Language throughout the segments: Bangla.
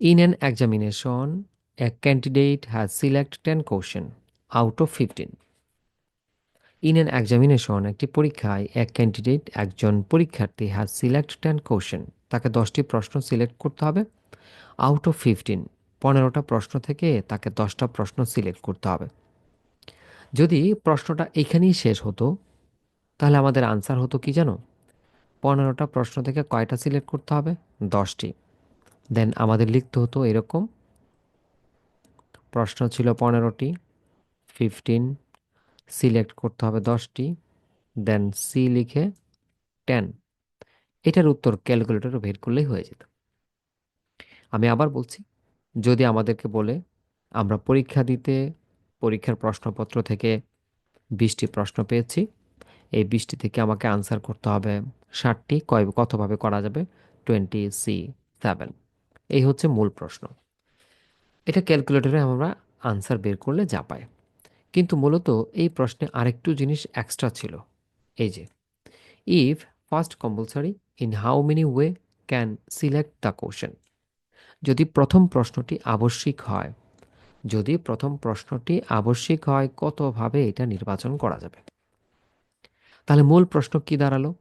In an examination, a candidate has select 10 question out of 15. In an examination একটি পরীক্ষায় এক ক্যান্ডিডেট একজন পরীক্ষার্থী হ্যাজ সিলেক্ট টেন কোশ্চেন তাকে দশটি প্রশ্ন সিলেক্ট করতে হবে। আউট অফ ফিফটিন পনেরোটা প্রশ্ন থেকে তাকে দশটা প্রশ্ন সিলেক্ট করতে হবে। যদি প্রশ্নটা এখানেই শেষ হতো তাহলে আমাদের আনসার হতো কি জানো? পনেরোটা প্রশ্ন থেকে কয়টা সিলেক্ট করতে হবে? দশটি। দেন আমাদের লিখতে হতো এরকম। প্রশ্ন ছিল পনেরোটি ফিফটিন সিলেক্ট করতে হবে দশটি দেন সি লিখে টেন এটার উত্তর ক্যালকুলেটরে বের করলেই হয়ে যেত। আমি আবার বলছি, যদি আমাদেরকে বলে আমরা পরীক্ষা দিতে, পরীক্ষার প্রশ্নপত্র থেকে বিশটি প্রশ্ন পেয়েছি, এই বিশটি থেকে আমাকে আনসার করতে হবে ষাটটি, কয়, কতভাবে করা যাবে? টোয়েন্টি সি সেভেন এই হচ্ছে মূল প্রশ্ন। এটা ক্যালকুলেটরে আমরা আনসার বের করলে যা পাই। কিন্তু মূলত এই প্রশ্নে আরেকটু জিনিস এক্সট্রা ছিল। এই যে if first compulsory in how many way can select the question যদি প্রথম প্রশ্নটি আবশ্যিক হয়, যদি প্রথম প্রশ্নটি আবশ্যিক হয়, কতভাবে এটা নির্বাচন করা যাবে? তাহলে মূল প্রশ্ন কি দাঁড়াল?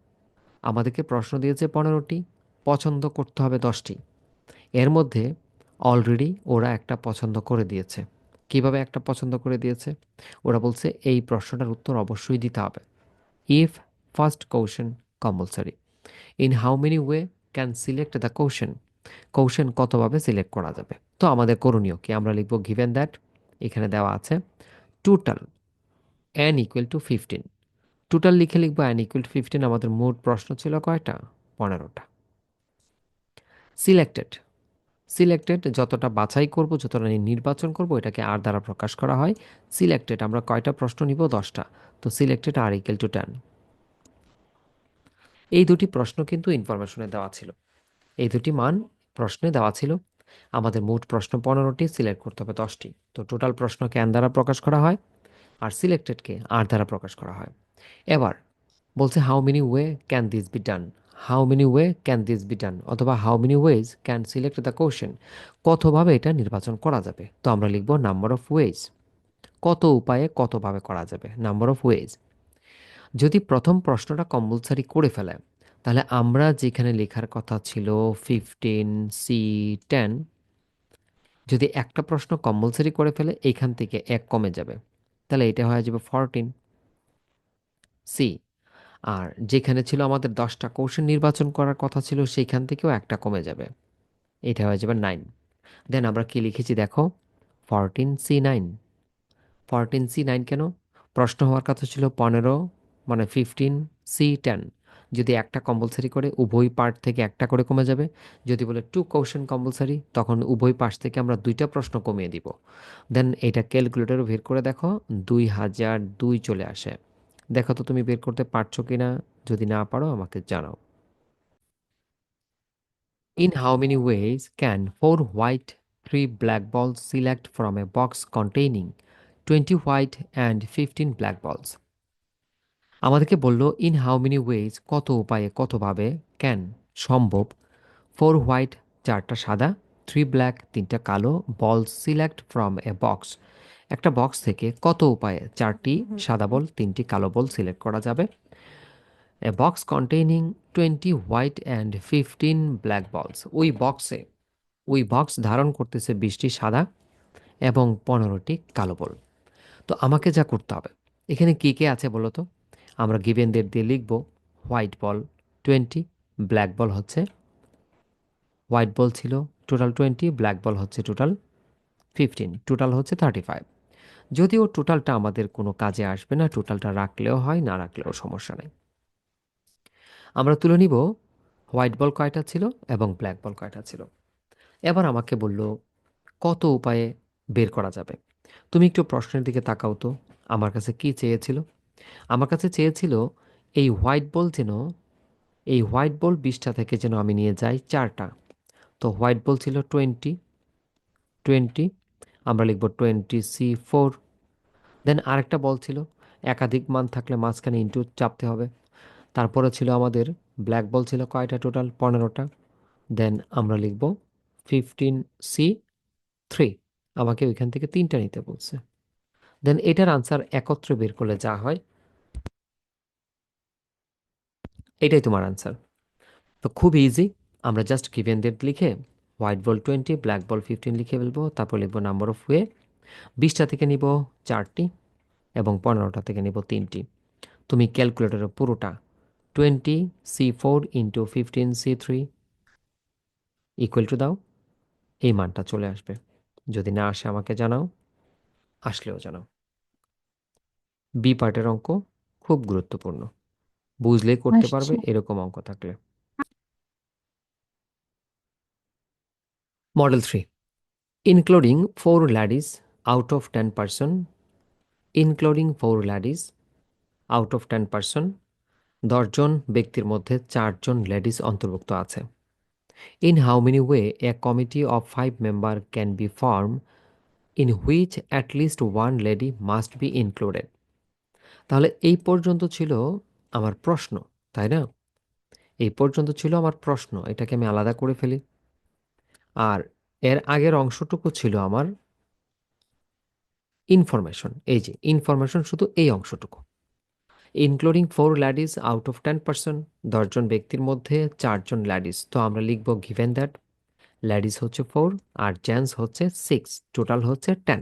আমাদেরকে প্রশ্ন দিয়েছে পনেরোটি, পছন্দ করতে হবে দশটি। এর মধ্যে অলরেডি ওরা একটা পছন্দ করে দিয়েছে। কীভাবে একটা পছন্দ করে দিয়েছে? ওরা বলছে, এই প্রশ্নটার উত্তর অবশ্যই দিতে হবে। If first question compulsory in how many way can select the question question কতভাবে সিলেক্ট করা যাবে? তো আমাদের করণীয় কি? আমরা লিখব গিভেন দ্যাট এখানে দেওয়া আছে total N equal to fifteen total লিখে লিখব অ্যান ইকুয়াল টু ফিফটিন আমাদের মোট প্রশ্ন ছিল কয়টা? পনেরোটা। সিলেক্টেড সিলেক্টেড যতটা বাছাই করব, যতটা নির্বাচন করব, এটাকে আর দ্বারা প্রকাশ করা হয়। সিলেক্টেড আমরা কয়টা প্রশ্ন নিব? দশটা। তো selected R equal to ten এই দুটি প্রশ্ন কিন্তু ইনফরমেশনে দেওয়া ছিল। এই দুটি মান প্রশ্নে দেওয়া ছিল। আমাদের মোট প্রশ্ন পনেরোটি সিলেক্ট করতে হবে দশটি। তো টোটাল প্রশ্ন ক্যান দ্বারা প্রকাশ করা হয় আর সিলেক্টেডকে আর দ্বারা প্রকাশ করা হয়। এবার বলছে how many way can this be done how many way can this be done অথবা how many ways can select the question কতভাবে এটা নির্বাচন করা যাবে? তো আমরা লিখব নাম্বার অফ ওয়েজ কত উপায়ে কতভাবে করা যাবে? নাম্বার অফ ওয়েজ যদি প্রথম প্রশ্নটা কম্পালসারি করে ফেলে, তাহলে আমরা যেখানে লেখার কথা ছিল ফিফটিন সি টেন যদি একটা প্রশ্ন কম্পালসারি করে ফেলে এইখান থেকে এক কমে যাবে। তাহলে এটা হয়ে যাবে ফরটিন সি আর যেখানে ছিল আমাদের দশটা কোশ্চেন নির্বাচন করার কথা ছিল, সেইখান থেকেও একটা কমে যাবে। এটা হয়ে যাবে নাইন দেন আমরা কি লিখেছি দেখো? Fourteen C nine fourteen C nine কেন? প্রশ্ন হওয়ার কথা ছিল পনেরো মানে ফিফটিন সি টেন যদি একটা কম্পালসারি করে, উভয় পার্ট থেকে একটা করে কমে যাবে। যদি বলে টু কোশ্চেন কম্পালসারি তখন উভয় পাশ থেকে আমরা দুইটা প্রশ্ন কমিয়ে দিব। দেন এটা ক্যালকুলেটরও বের করে দেখো, দুই হাজার দুই চলে আসে। দেখো তো তুমি বের করতে পারছ কি না যদি না পারো, আমাকে জানাও। In how many ways can four white three black balls select from a box containing twenty white and fifteen black balls আমাদেরকে বলল ইন হাউ মেনি ওয়েজ কত উপায়ে, কতভাবে ক্যান সম্ভব ফোর হোয়াইট চারটা সাদা থ্রি ব্ল্যাক তিনটা কালো ball select from a box একটা বক্স থেকে কত উপায়ে চারটি সাদা বল তিনটি কালো বল সিলেক্ট করা যাবে। A box containing twenty white and fifteen black balls ওই বক্সে ওই বক্স ধারণ করতেছে বিশটি সাদা এবং পনেরোটি কালো বল। তো আমাকে যা করতে হবে এখানে কী কে আছে বলো তো? আমরা গিভেনদের দিয়ে লিখব white ball twenty black ball হচ্ছে হোয়াইট বল ছিল টোটাল টোয়েন্টি ব্ল্যাক বল হচ্ছে টোটাল ফিফটিন টোটাল হচ্ছে থার্টি ফাইভ যদিও টোটালটা আমাদের কোনো কাজে আসবে না, টোটালটা রাখলেও হয়, না রাখলেও সমস্যা নেই। আমরা তুলে নিব হোয়াইট বল কয়টা ছিল এবং ব্ল্যাক বল কয়টা ছিল। এবার আমাকে বলল, কত উপায়ে বের করা যাবে? তুমি একটু প্রশ্নের দিকে তাকাও তো, আমার কাছে কি চেয়েছিল? আমার কাছে চেয়েছিল, এই হোয়াইট বল যেন, এই হোয়াইট বল বিশটা থেকে যেন আমি নিয়ে যাই চারটা। তো হোয়াইট বল ছিল টোয়েন্টি টোয়েন্টি আমরা লিখব টোয়েন্টি সি ফোর দেন আরেকটা বল ছিল, একাধিক মান থাকলে মাঝখানে ইন্টু চাপতে হবে। তারপরে ছিল আমাদের ব্ল্যাক বল ছিল কয়টা টোটাল পনেরোটা। দেন আমরা লিখব ফিফটিন সি থ্রি আমাকে ওইখান থেকে তিনটা নিতে বলছে। দেন এটার আনসার একত্রে বের করলে যা হয়, এটাই তোমার আনসার তো খুব ইজি আমরা জাস্ট গিভেন ডেট লিখে white ball twenty black ball fifteen লিখে ফেলব তারপর লিখব নাম্বার অফ ওয়ে বিশটা থেকে নিব চারটি এবং পনেরোটা থেকে নিব তিনটি। তুমি ক্যালকুলেটরের পুরোটা twenty C four into fifteen C three equal to দাও এই মানটা চলে আসবে। যদি না আসে আমাকে জানাও আসলেও জানাও। বি পার্টের অঙ্ক খুব গুরুত্বপূর্ণ। বুঝলেই করতে পারবে এরকম অঙ্ক থাকলে। Model three including four ladies out of ten person including four ladies out of ten person দশজন ব্যক্তির মধ্যে চারজন লেডিস অন্তর্ভুক্ত আছে। In how many way a committee of five member can be form in which at least one lady must be included তাহলে এই পর্যন্ত ছিল আমার প্রশ্ন, তাই না? এই পর্যন্ত ছিল আমার প্রশ্ন, এটাকে আমি আলাদা করে ফেলি। আর এর আগের অংশটুকু ছিল আমার ইনফরমেশন এই যে ইনফরমেশন শুধু এই অংশটুকু। Including four ladies out of ten percent দশজন ব্যক্তির মধ্যে চারজন ল্যাডিস তো আমরা লিখব গিভেন দ্যাট ল্যাডিস হচ্ছে ফোর আর জেন্টস হচ্ছে সিক্স টোটাল হচ্ছে টেন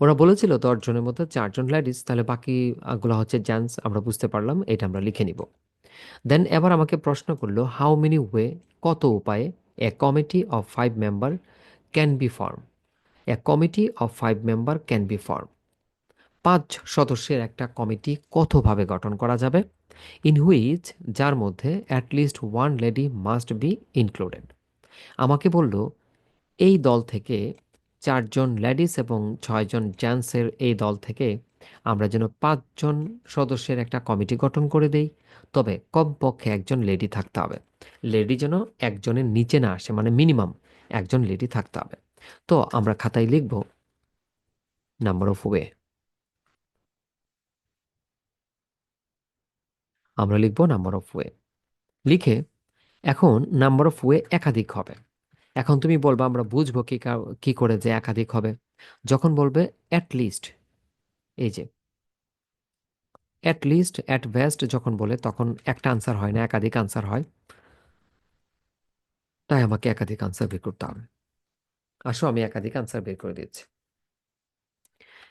ওরা বলেছিল দশজনের মধ্যে চারজন ল্যাডিস তাহলে বাকিগুলো হচ্ছে জেন্টস আমরা বুঝতে পারলাম, এটা আমরা লিখে নিব। দেন এবার আমাকে প্রশ্ন করল হাউ মেনি ওয়ে কত উপায়ে a committee of five member can be form a committee of five member can be form পাঁচ সদস্যের একটা কমিটি কতভাবে গঠন করা যাবে? ইন হুইচ যার মধ্যে at least one lady must be included আমাকে বলল, এই দল থেকে চারজন লেডিস এবং ছয়জন জেন্টসের এই দল থেকে আমরা যেন পাঁচজন সদস্যের একটা কমিটি গঠন করে দেই, তবে কমপক্ষে একজন লেডি থাকতে হবে। লেডি যেন একজনের নিচে না আসে মানে মিনিমাম একজন লেডি থাকতে হবে। তো আমরা খাতায় লিখব নাম্বার অফ ওয়ে। আমরা লিখব নাম্বার অফ ওয়ে। লিখে এখন নাম্বার অফ ওয়ে একাধিক হবে। এখন তুমি বলবে, আমরা বুঝব কি কা- করে যে একাধিক হবে। যখন বলবে অ্যাট লিস্ট এই যে অ্যাট লিস্ট অ্যাট বেস্ট যখন বলে তখন একটা আনসার হয় না, একাধিক আনসার হয়। তাই আমাকে একাধিক আনসার বের করতে হবে। আসো, আমি একাধিক আনসার বের করে দিচ্ছি।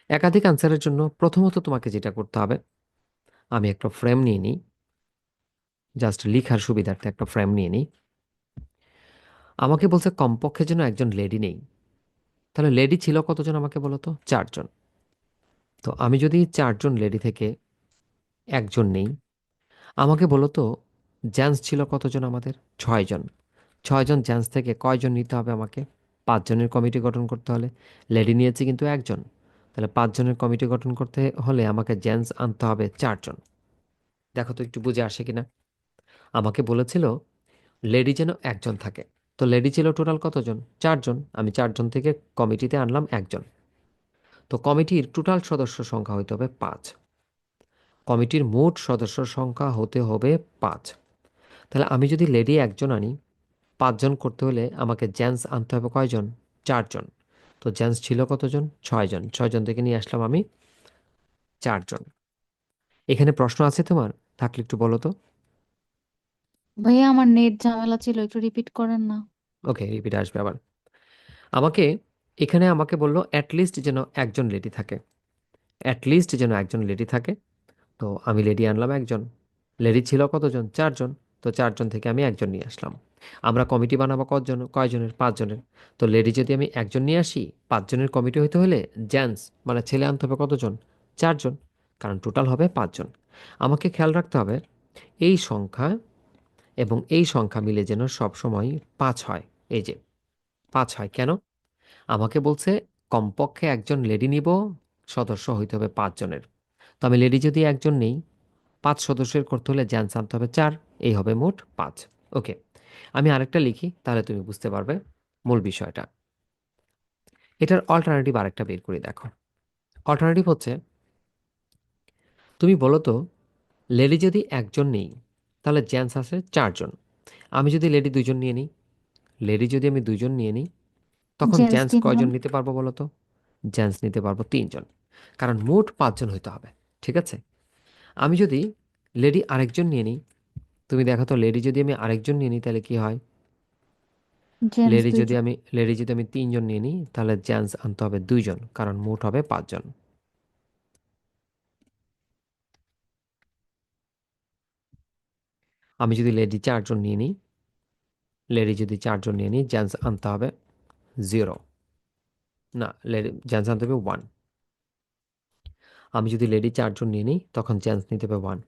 একাধিক আনসারের জন্য প্রথমত তোমাকে যেটা করতে হবে, আমি একটা ফ্রেম নিয়ে নিই। জাস্ট লিখার সুবিধার্থে একটা ফ্রেম নিয়ে নিই। আমাকে বলছে কমপক্ষে যেন একজন লেডি নেই। তাহলে লেডি ছিল কতজন আমাকে বলো তো? চারজন। তো আমি যদি চারজন লেডি থেকে একজন নেই, আমাকে বলো তো জেন্টস ছিল কতজন আমাদের? ছয়জন। ছয়জন জেন্টস থেকে কয়জন নিতে হবে আমাকে? পাঁচজনের কমিটি গঠন করতে হলে। লেডি নিয়েছি কিন্তু একজন। তাহলে পাঁচজনের কমিটি গঠন করতে হলে আমাকে জেন্টস আনতে হবে চারজন। দেখো তো একটু বুঝে আসে কিনা। আমাকে বলেছিল, লেডি যেন একজন থাকে। তো লেডি ছিল টোটাল কতজন? চারজন। আমি চারজন থেকে কমিটিতে আনলাম একজন। তো কমিটির টোটাল সদস্য সংখ্যা হতে হবে পাঁচ। কমিটির মোট সদস্য সংখ্যা হতে হবে পাঁচ। তাহলে আমি যদি লেডি একজন আনি পাঁচজন করতে হলে আমাকে জেন্টস আনতে হবে কয়জন? চারজন। তো জেন্টস ছিল কতজন? ছয়জন। ছয়জন থেকে নিয়ে আসলাম আমি চারজন। এখানে প্রশ্ন আছে তোমার? থাকলে একটু বলো তো। ভাইয়া আমার নেট ঝামেলা ছিল একটু রিপিট করেন না। ওকে রিপিট আসবে আবার। আমাকে এখানে আমাকে বলল অ্যাটলিস্ট যেন একজন লেডি থাকে। অ্যাটলিস্ট যেন একজন লেডি থাকে। তো আমি লেডি আনলাম একজন। লেডি ছিল কতজন? চারজন। তো চারজন থেকে আমি একজন নিয়ে আসলাম। আমরা কমিটি বানাবো কতজন কয়জনের? পাঁচজনের। তো লেডি যদি আমি একজন নিয়ে আসি, পাঁচজনের কমিটি হইতে হলে জেন্টস মানে ছেলে আনতে হবে কতজন? চারজন। কারণ টোটাল হবে পাঁচজন। আমাকে খেয়াল রাখতে হবে, এই সংখ্যা এবং এই সংখ্যা মিলে যেন সব সময় পাঁচ হয়। এই যে, পাঁচ হয়। কেন? আমাকে বলছে, কমপক্ষে একজন লেডি নিব, সদস্য হইতে হবে পাঁচজনের তো আমি লেডি যদি একজন নেই, পাঁচ সদস্যের করতে হলে জ্যান্স আনতে হবে চার, এই হবে মোট পাঁচ। ওকে, আমি আরেকটা লিখি, তাহলে তুমি বুঝতে পারবে মূল বিষয়টা। এটার অল্টারনেটিভ আরেকটা বের করে, দেখো। অল্টারনেটিভ হচ্ছে, তুমি বলো তো, লেডি যদি একজন নেই, তাহলে জেন্টস আছে চারজন। আমি যদি লেডি দুজন নিয়ে নিই, লেডি যদি আমি দুজন নিয়ে নিই তখন জেন্টস জেন্টস তিনজন কয়জন নিতে পারব বলো তো জেন্টস নিতে পারব তিনজন। কারণ মোট পাঁচজন হইতে হবে ঠিক আছে? আমি যদি লেডি আরেকজন নিয়ে নিই তুমি দেখো তো লেডি যদি আমি আরেকজন নিয়ে নিই তাহলে কি হয়? জেন্টস লেডি যদি দুইজন। আমি লেডি যদি আমি তিনজন নিয়ে নিই তাহলে জেন্টস আনতে হবে দুইজন কারণ মোট হবে পাঁচজন। আমি যদি লেডি চারজন নিয়ে নিই লেডি যদি চারজন নিয়ে নিই জেন্টস আনতে হবে জিরো না লেডি জেন্টস আনতে হবে ওয়ান আমি যদি লেডি চারজন নিয়ে নিই তখন জেন্টস নিতে হবে ওয়ান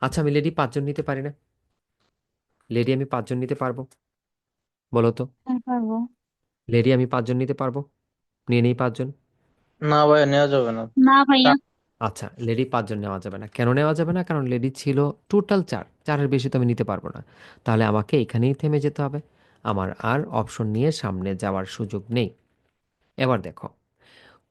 আচ্ছা আমি লেডি পাঁচজন নিতে পারি না। লেডি আমি পাঁচজন নিতে পারব। বলো তো। পারব। লেডি আমি পাঁচজন নিতে পারব? নিয়ে নিই পাঁচজন? না ভাইয়া নেওয়া যাবে না। না ভাইয়া। আচ্ছা লেডি পাঁচজন নেওয়া যাবে না। কেন নেওয়া যাবে না? কারণ লেডি ছিল টোটাল চার। চারের বেশি তো আমি নিতে পারব না। তাহলে আমাকে এখানেই থেমে যেতে হবে। আমার আর অপশন নিয়ে সামনে যাওয়ার সুযোগ নেই। এবার দেখো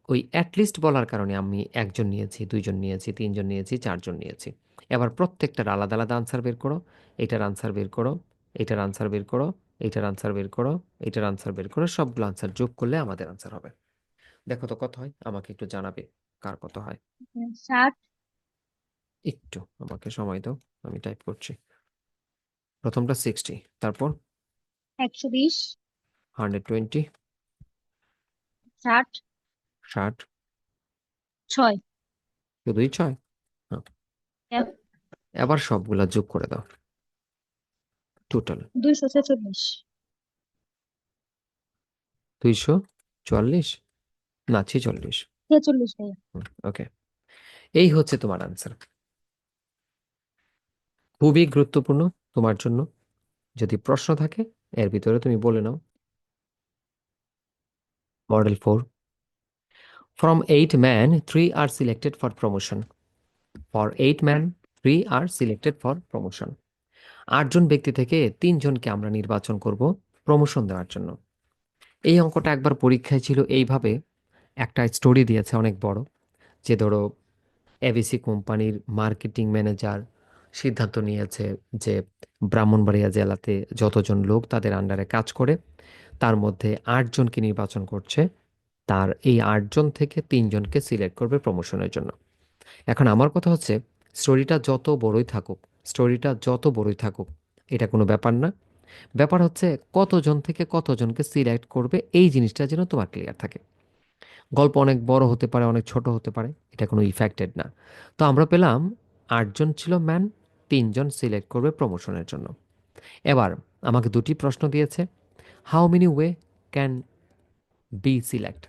ওই অ্যাটলিস্ট বলার কারণে আমি একজন নিয়েছি দুইজন নিয়েছি তিনজন নিয়েছি চারজন নিয়েছি। এবার প্রত্যেকটার আলাদা আলাদা আনসার বের করো এটার আনসার বের করো এটার আনসার বের করো এটার আনসার বের করো এটার আনসার বের করো সবগুলো আনসার যোগ করলে আমাদের আনসার হবে। দেখো তো কত হয় আমাকে একটু জানাবে কার কত হয়। ষাট। একটু আমাকে সময় দাও আমি টাইপ করছি। প্রথমটা সিক্সটি তারপর একশো বিশ। Hundred twenty. ষাট। ষাট। ছয়। শুধুই ছয়। এবার সবগুলা যোগ করে দাও। টোটাল দুইশো ছেচল্লিশ। দুইশো চুয়াল্লিশ? না ছেচল্লিশ। ছেচল্লিশ ওকে। এই হচ্ছে তোমার আনসার খুবই গুরুত্বপূর্ণ তোমার জন্য। যদি প্রশ্ন থাকে এর ভিতরে তুমি বলে নাও। Model four from eight man three are selected for promotion for eight man three are selected for promotion আটজন ব্যক্তি থেকে তিনজনকে আমরা নির্বাচন করব প্রমোশন দেওয়ার জন্য। এই অঙ্কটা একবার পরীক্ষায় ছিল, এইভাবে একটা স্টোরি দিয়েছে অনেক বড়। যে ধরো এবিসি কোম্পানির মার্কেটিং ম্যানেজার সিদ্ধান্ত নিয়েছে যে ব্রাহ্মণবাড়িয়া জেলাতে যতজন লোক তাদের আন্ডারে কাজ করে, তার মধ্যে আটজনকে নির্বাচন করছে। তার এই আটজন থেকে তিনজনকে সিলেক্ট করবে প্রমোশনের জন্য। এখন আমার কথা হচ্ছে স্টোরিটা যত বড়ই থাকুক স্টোরিটা যত বড়ই থাকুক, এটা কোনো ব্যাপার না। ব্যাপার হচ্ছে কতজন থেকে কতজনকে সিলেক্ট করবে, এই জিনিসটা যেন তোমার ক্লিয়ার থাকে। গল্প অনেক বড় হতে পারে, অনেক ছোট হতে পারে, এটা কোনো ইফেক্টেড না। তো আমরা পেলাম আটজন ছিল ম্যান তিনজন সিলেক্ট করবে প্রমোশনের জন্য। এবার আমাকে দুটি প্রশ্ন দিয়েছে how many way can be select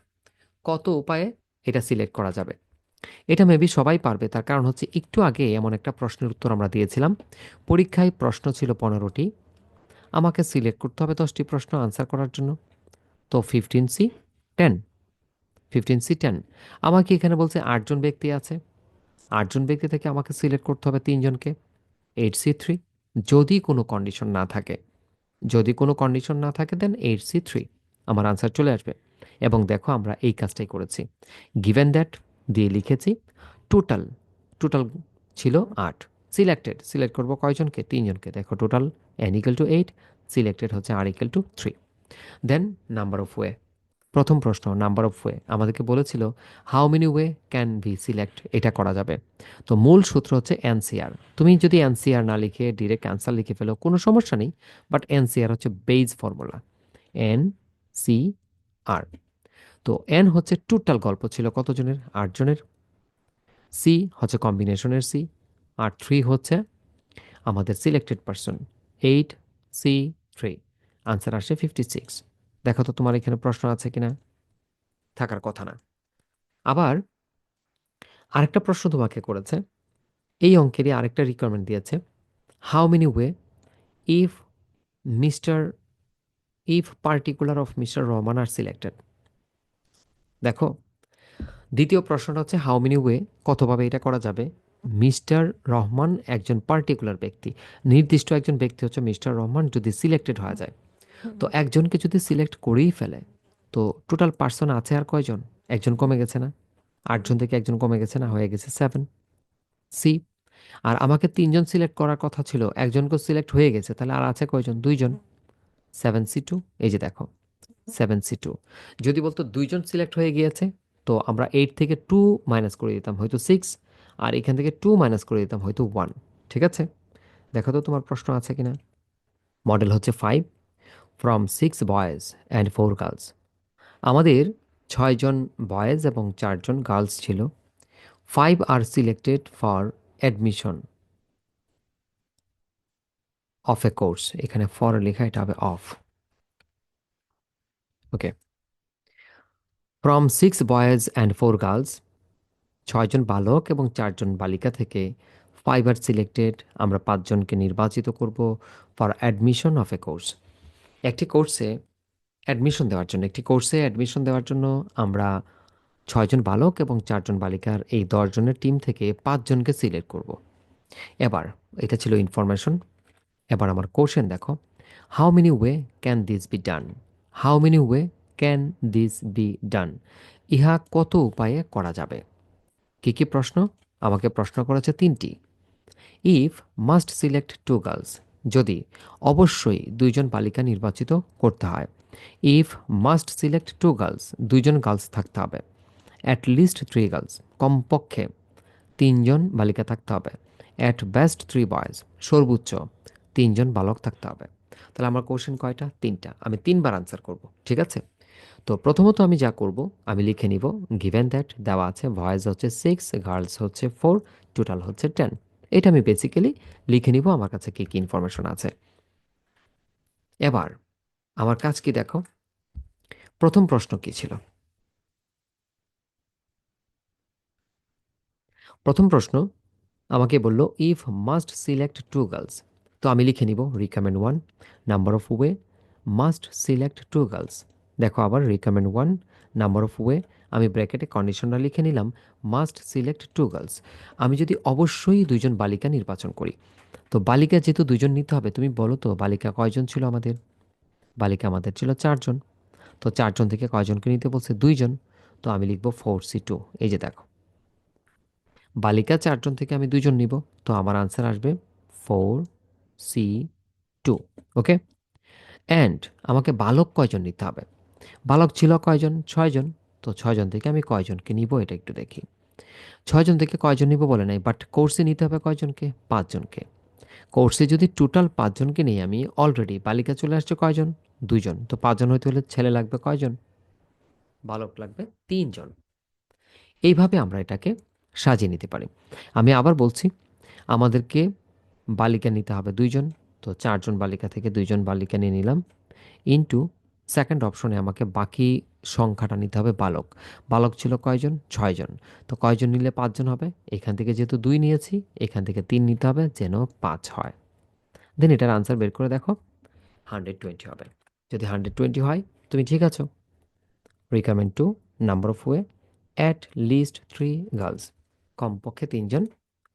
কত উপায়ে এটা সিলেক্ট করা যাবে? এটা মেবি সবাই পারবে, তার কারণ হচ্ছে একটু আগে এমন একটা প্রশ্নের উত্তর আমরা দিয়েছিলাম। পরীক্ষায় প্রশ্ন ছিল পনেরোটি, আমাকে সিলেক্ট করতে হবে দশটি প্রশ্ন আনসার করার জন্য। তো fifteen C ten fifteen C ten আমাকে এখানে বলছে আটজন ব্যক্তি আছে। আটজন ব্যক্তি থেকে আমাকে সিলেক্ট করতে হবে তিনজনকে। এইট সি থ্রি যদি কোনো কন্ডিশন না থাকে। যদি কোনো কন্ডিশন না থাকে দেন এইট সি থ্রি। আমার আনসার চলে আসবে। এবং দেখো, আমরা এই কাজটাই করেছি। গিভেন দ্যাট দিয়ে লিখেছি টোটাল টোটাল ছিল আট। সিলেক্টেড সিলেক্ট করব কয়জনকে? তিনজনকে। দেখো total n equal to eight selected হচ্ছে r equal to three then number of way প্রথম প্রশ্ন নাম্বার অফ ওয়ে আমাদেরকে বলেছিল how many way can be select এটা করা যাবে। তো মূল সূত্র হচ্ছে এনসিআর তুমি যদি এনসিআর না লিখে ডিরেক্ট অ্যান্সার লিখে ফেলো, কোনো সমস্যা নেই বাট এনসিআর হচ্ছে base formula n C r তো এন হচ্ছে টোটাল গল্প ছিল কতজনের? আটজনের। সি হচ্ছে কম্বিনেশনের সি আর থ্রি হচ্ছে আমাদের selected person eight C three answer আসে ফিফটি সিক্স দেখো তো তোমার এখানে প্রশ্ন আছে কিনা। থাকার কথা না। আবার আরেকটা প্রশ্ন তোমাকে করেছে। এই অঙ্কেরই আরেকটা রিকোয়ারমেন্ট দিয়েছে। How many way if mister if particular of mister Rahman are selected দেখো, দ্বিতীয় প্রশ্নটা হচ্ছে হাউ মেনি ওয়ে কতভাবে এটা করা যাবে? মিস্টার রহমান একজন পার্টিকুলার ব্যক্তি। নির্দিষ্ট একজন ব্যক্তি হচ্ছে মিস্টার রহমান যদি সিলেক্টেড হয়ে যায়। তো একজনকে যদি সিলেক্ট করেই ফেলে, তো টোটাল পার্সন আছে আর কয়জন? একজন কমে গেছে না? আটজন থেকে একজন কমে গেছে না? হয়ে গেছে সেভেন সি আর আমাকে তিনজন সিলেক্ট করার কথা ছিল একজনকে সিলেক্ট হয়ে গেছে, তাহলে আর আছে কয়জন? দুইজন। সেভেন সি টু এই যে দেখো সেভেন সি টু যদি বলতো দুইজন সিলেক্ট হয়ে গিয়েছে, তো আমরা এইট থেকে টু মাইনাস করে দিতাম, হয়তো সিক্স আর এখান থেকে টু মাইনাস করে দিতাম, হয়তো ওয়ান ঠিক আছে? দেখো তো তোমার প্রশ্ন আছে কিনা? মডেল হচ্ছে five from six boys and four girls আমাদের ছয়জন বয়েজ এবং চারজন গার্লস ছিল। Five are selected for admission of a course এখানে ফর লেখা, এটা হবে of okay from six boys and four girls ছয়জন বালক এবং চারজন বালিকা থেকে ফাইভ আর সিলেক্টেড আমরা পাঁচজনকে নির্বাচিত করব for admission of a course একটি কোর্সে অ্যাডমিশন দেওয়ার জন্য, একটি কোর্সে অ্যাডমিশন দেওয়ার জন্য আমরা ছয়জন বালক এবং চারজন বালিকার এই দশজনের টিম থেকে পাঁচজনকে সিলেক্ট করব। এবার, এটা ছিল ইনফরমেশন এবার আমার কোশ্চেন দেখো। How many way can this be done how many way can this be done ইহা কত উপায়ে করা যাবে? কি কি প্রশ্ন? আমাকে প্রশ্ন করেছে তিনটি। If must select two girls যদি অবশ্যই দুইজন বালিকা নির্বাচিত করতে হয়। If must select two girls দুইজন গার্লস থাকতে হবে। অ্যাট লিস্ট থ্রি গার্লস কমপক্ষে তিনজন বালিকা থাকতে হবে। অ্যাট বেস্ট থ্রি বয়েজ সর্বোচ্চ তিনজন বালক থাকতে হবে। তাহলে আমার কোশ্চেন কয়টা? তিনটা। আমি তিনবার আনসার করব, ঠিক আছে? তো প্রথমত আমি যা করব, আমি লিখে নিব গিভেন দ্যাট দেওয়া আছে ভয়েস হচ্ছে সিক্স গার্লস হচ্ছে ফোর টোটাল হচ্ছে টেন এটা আমি বেসিক্যালি লিখে নিব, আমার কাছে কী কী ইনফরমেশন আছে। এবার, আমার কাজ কি দেখো? প্রথম প্রশ্ন কি ছিল? প্রথম প্রশ্ন, আমাকে বলল if must select two girls তো আমি লিখে নিব recommend one number of way must select two girls দেখো আবার recommend one number of way আমি ব্র্যাকেটে কন্ডিশনটা লিখে নিলাম মাস্ট সিলেক্ট টু গার্লস আমি যদি অবশ্যই দুইজন বালিকা নির্বাচন করি, তো বালিকা যেহেতু দুজন নিতে হবে, তুমি বলো তো বালিকা কয়জন ছিল আমাদের? বালিকা আমাদের ছিল চারজন। তো চারজন থেকে কয়জনকে নিতে বলছে? দুইজন। তো আমি লিখব ফোর সি টু এই যে দেখো। বালিকা চারজন থেকে আমি দুইজন নিব, তো আমার আনসার আসবে four C two okay and আমাকে বালক কয়জন নিতে হবে? বালক ছিল কয়জন? ছয়জন। তো ছয়জন থেকে আমি কয়জনকে নিব এটা একটু দেখি। ছয়জন থেকে কয়জন নিব বলে নাই বাট কোর্সে নিতে হবে কয়জনকে? পাঁচজনকে। কোর্সে যদি টোটাল পাঁচজনকে নিই, আমি অলরেডি বালিকা চলে আসছে কয়জন? দুইজন। তো পাঁচজন হইতে হলে ছেলে লাগবে কয়জন? বালক লাগবে তিনজন। এইভাবে আমরা এটাকে সাজিয়ে নিতে পারি। আমি আবার বলছি, আমাদেরকে বালিকা নিতে হবে দুইজন, তো চারজন বালিকা থেকে দুইজন বালিকা নিয়ে নিলাম ইন্টু সেকেন্ড অপশনে আমাকে বাকি সংখ্যাটা নিতে হবে বালক। বালক ছিল কয়জন? ছয়জন। তো কয়জন নিলে পাঁচজন হবে? এখান থেকে যেহেতু দুই নিয়েছি, এখান থেকে তিন নিতে হবে যেন পাঁচ হয়। দেন এটার আনসার বের করে দেখো। হান্ড্রেড টোয়েন্টি হবে। যদি হান্ড্রেড টোয়েন্টি হয়, তুমি ঠিক আছো? Recommend two number of way at least three girls কমপক্ষে তিনজন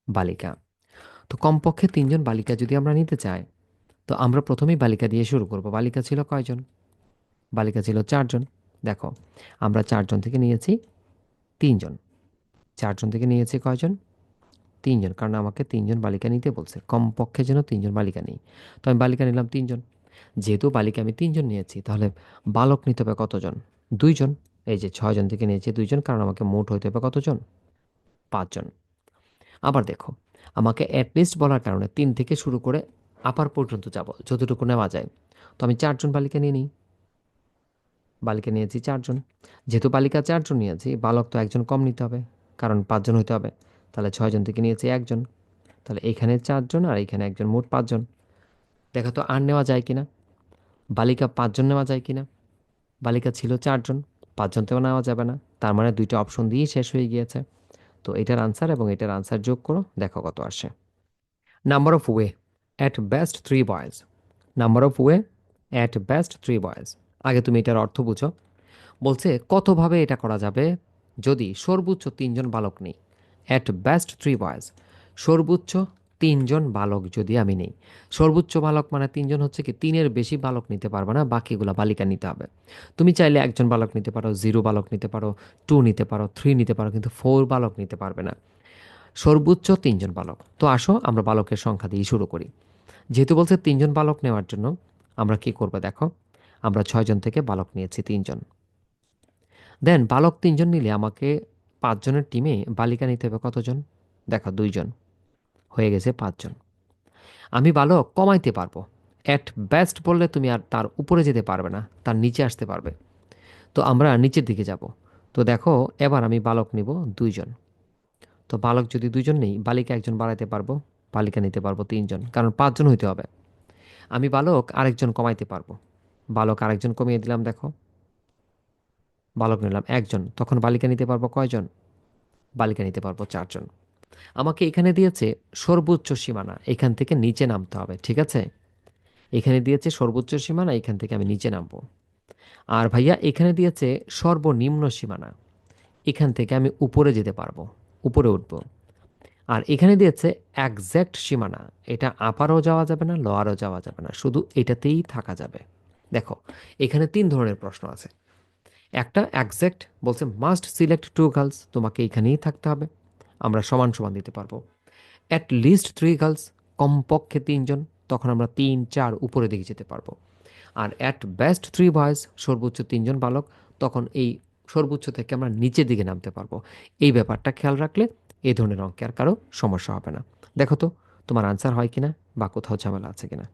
বালিকা। তো কমপক্ষে তিনজন বালিকা যদি আমরা নিতে চাই, তো আমরা প্রথমেই বালিকা দিয়ে শুরু করব। বালিকা ছিল কয়জন? বালিকা ছিল চারজন। দেখো, আমরা চারজন থেকে নিয়েছি তিনজন। চারজন থেকে নিয়েছি কয়জন? তিনজন, কারণ আমাকে তিনজন বালিকা নিতে বলছে। কমপক্ষে যেন তিনজন বালিকা নিই। তো আমি বালিকা নিলাম তিনজন। যেহেতু বালিকা আমি তিনজন নিয়েছি, তাহলে বালক নিতে হবে কতজন? দুইজন। এই যে ছয়জন থেকে নিয়েছি দুইজন, কারণ আমাকে মোট হইতে হবে কতজন? পাঁচজন। আবার দেখো, আমাকে অ্যাটলিস্ট বলার কারণে তিন থেকে শুরু করে আপার পর্যন্ত যাব, যতটুকু নেওয়া যায়। তো আমি চারজন বালিকা নিয়ে নিই। বালিকা নিয়েছি চারজন। যেহেতু বালিকা চারজন নিয়েছি, বালক তো একজন কম নিতে হবে, কারণ পাঁচজন হইতে হবে। তাহলে ছয়জন থেকে নিয়েছি একজন। তাহলে এখানে চারজন আর এখানে একজন মোট পাঁচজন। দেখা তো আর নেওয়া যায় কিনা? বালিকা পাঁচজন নেওয়া যায় কিনা? বালিকা ছিল চারজন, পাঁচজন তেও নেওয়া যাবে না। তার মানে দুইটা অপশন দিয়েই শেষ হয়ে গিয়েছে। তো এটার আনসার এবং এটার আনসার যোগ করো, দেখো কত আসে। Number of way at best three boys number of way at best three boys আগে তুমি এটার অর্থ বুঝো। বলছে, কতভাবে এটা করা যাবে? যদি সর্বোচ্চ তিনজন বালক নেই অ্যাট বেস্ট থ্রি বয়েজ সর্বোচ্চ তিনজন বালক যদি আমি নেই, সর্বোচ্চ বালক মানে তিনজন হচ্ছে কি, তিনের বেশি বালক নিতে পারবে না, বাকিগুলো বালিকা নিতে হবে। তুমি চাইলে একজন বালক নিতে পারো জিরো বালক নিতে পারো টু নিতে পারো থ্রি নিতে পারো, কিন্তু ফোর বালক নিতে পারবে না। সর্বোচ্চ তিনজন বালক। তো আসো, আমরা বালকের সংখ্যা দিয়ে শুরু করি। যেহেতু বলছে তিনজন বালক নেওয়ার জন্য, আমরা কি করব দেখো আমরা ছয়জন থেকে বালক নিয়েছি, তিনজন। দেন বালক তিনজন নিলে আমাকে পাঁচজনের টিমে বালিকা নিতে হবে কতজন? দেখো, দুইজন। হয়ে গেছে পাঁচজন। আমি বালক কমাইতে পারব। অ্যাট বেস্ট বললে তুমি আর তার উপরে যেতে পারবে না, তার নিচে আসতে পারবে। তো আমরা নিচের দিকে যাব। তো দেখো, এবার আমি বালক নিব দুইজন। তো বালক যদি দুইজন নেই, বালিকা একজন বাড়াইতে পারব, বালিকা নিতে পারব তিনজন, কারণ পাঁচজন হইতে হবে। আমি বালক আরেকজন কমাইতে পারব। বালক আরেকজন কমিয়ে দিলাম, দেখো। বালক নিলাম একজন। তখন বালিকা নিতে পারব কয়জন? বালিকা নিতে পারব চারজন। আমাকে এখানে দিয়েছে সর্বোচ্চ সীমানা, এখান থেকে নিচে নামতে হবে, ঠিক আছে? এখানে দিয়েছে সর্বোচ্চ সীমানা, এখান থেকে আমি নিচে নামবো। আর ভাইয়া, এখানে দিয়েছে সর্বনিম্ন সীমানা, এখান থেকে আমি উপরে যেতে পারব, উপরে উঠব। আর এখানে দিয়েছে একজ্যাক্ট সীমানা, এটা আপারও যাওয়া যাবে না লোয়ারও যাওয়া যাবে না, শুধু এটাতেই থাকা যাবে। দেখো, এখানে তিন ধরনের প্রশ্ন আছে। একটা একজ্যাক্ট বলছে মাস্ট সিলেক্ট টু গার্লস তোমাকে এখানেই থাকতে হবে। আমরা সমান সমান দিতে পারব। অ্যাট লিস্ট থ্রি গার্লস কমপক্ষে তিনজন, তখন আমরা তিন, চার উপরে দিকে যেতে পারব। আর অ্যাট বেস্ট থ্রি বয়েজ সর্বোচ্চ তিনজন বালক, তখন এই সর্বোচ্চ থেকে আমরা নিচের দিকে নামতে পারব। এই ব্যাপারটা খেয়াল রাখলে এই ধরনের অঙ্কে আর কারও সমস্যা হবে না। দেখো তো, তোমার আনসার হয় কিনা বা কোথাও ঝামেলা আছে কিনা?